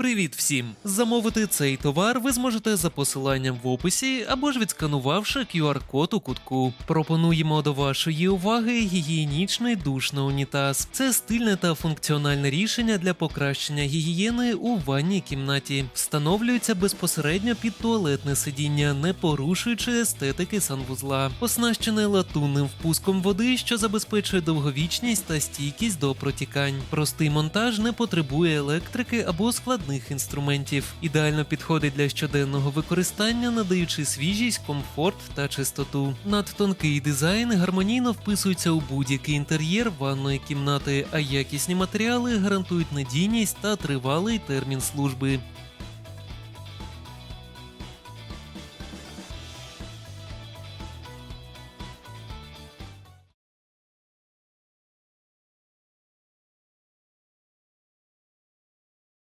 Привіт всім! Замовити цей товар ви зможете за посиланням в описі або ж відсканувавши QR-код у кутку. Пропонуємо до вашої уваги гігієнічний душ на унітаз. Це стильне та функціональне рішення для покращення гігієни у ванній кімнаті. Встановлюється безпосередньо під туалетне сидіння, не порушуючи естетики санвузла. Оснащене латунним впуском води, що забезпечує довговічність та стійкість до протікань. Простий монтаж не потребує електрики або складних інструментів. Ідеально підходить для щоденного використання, надаючи свіжість, комфорт та чистоту. Надтонкий дизайн гармонійно вписується у будь-який інтер'єр ванної кімнати, а якісні матеріали гарантують надійність та тривалий термін служби.